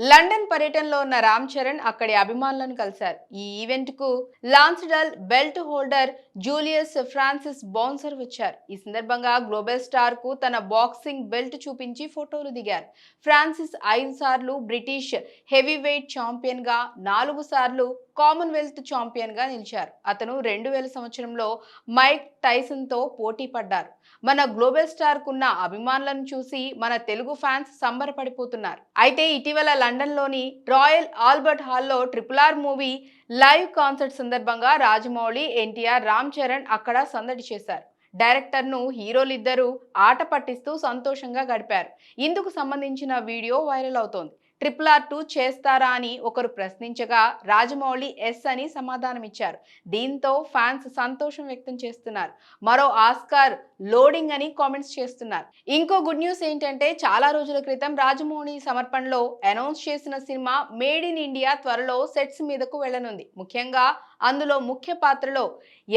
London పర్యటనలో ఉన్న రామ్ చరణ్ అక్కడి అభిమానులను కలిశారు. ఈ ఈవెంట్కు Lonsdale belt holder Julius Francis bouncer వచ్చారు. ఈ సందర్భంగా గ్లోబల్ స్టార్కు తన బాక్సింగ్ బెల్ట్ చూపించి ఫోటోలు దిగారు. ఫ్రాన్సిస్ ఐదు సార్లు బ్రిటిష్ హెవీ వెయిట్ ఛాంపియన్గా నాలుగు సార్లు కామన్వెల్త్ ఛాంపియన్గా నిలిచారు. అతను రెండు వేల సంవత్సరంలో మైక్ టైసన్తో పోటీ పడ్డారు. మన గ్లోబల్ స్టార్ కున్న అభిమానులను చూసి మన తెలుగు ఫ్యాన్స్ సంబరపడిపోతున్నారు. అయితే ఇటీవల లండన్లోని రాయల్ ఆల్బర్ట్ హాల్లో triple R movie live concert సందర్భంగా రాజమౌళి ఎన్టీఆర్ రామ్ చరణ్ అక్కడ సందడి చేశారు. డైరెక్టర్ను హీరోలిద్దరూ ఆట పట్టిస్తూ సంతోషంగా గడిపారు. ఇందుకు సంబంధించిన వీడియో వైరల్ అవుతోంది. ట్రిపుల్ ఆర్ టూ చేస్తారా అని ఒకరు ప్రశ్నించగా రాజమౌళి ఎస్ అని సమాధానమిచ్చారు. దీంతో ఫ్యాన్స్ సంతోషం వ్యక్తం చేస్తున్నారు. మరో ఆస్కార్ లోడింగ్ అని కామెంట్స్ చేస్తున్నారు. ఇంకో గుడ్ న్యూస్ ఏంటంటే చాలా రోజుల క్రితం రాజమౌళి సమర్పణలో అనౌన్స్ చేసిన సినిమా మేడ్ ఇన్ ఇండియా త్వరలో సెట్స్ మీదకు వెళ్ళనుంది. ముఖ్యంగా అందులో ముఖ్య పాత్రలో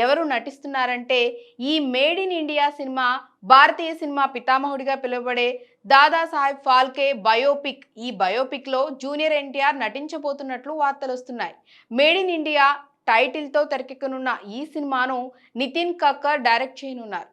ఎవరు నటిస్తున్నారంటే ఈ మేడ్ ఇన్ ఇండియా సినిమా భారతీయ సినిమా పితామహుడిగా పిలువబడే దాదాసాహెబ్ ఫాల్కే బయోపిక్. ఈ బయోపిక్లో జూనియర్ ఎన్టీఆర్ నటించబోతున్నట్లు వార్తలు వస్తున్నాయి. మేడ్ ఇన్ ఇండియా టైటిల్తో తెరకెక్కనున్న ఈ సినిమాను నితిన్ కక్కర్ డైరెక్ట్ చేయనున్నారు.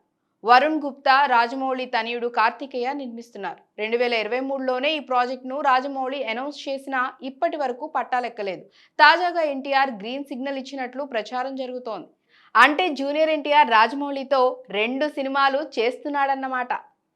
వరుణ్ గుప్తా రాజమౌళి తనయుడు కార్తికేయ నిర్మిస్తున్నారు. రెండు వేల ఇరవై మూడులోనే ఈ ప్రాజెక్ట్ను రాజమౌళి అనౌన్స్ చేసినా ఇప్పటి వరకు పట్టాలెక్కలేదు. తాజాగా ఎన్టీఆర్ గ్రీన్ సిగ్నల్ ఇచ్చినట్లు ప్రచారం జరుగుతోంది. అంటే జూనియర్ ఎన్టీఆర్ రాజమౌళితో రెండు సినిమాలు చేస్తున్నాడన్నమాట.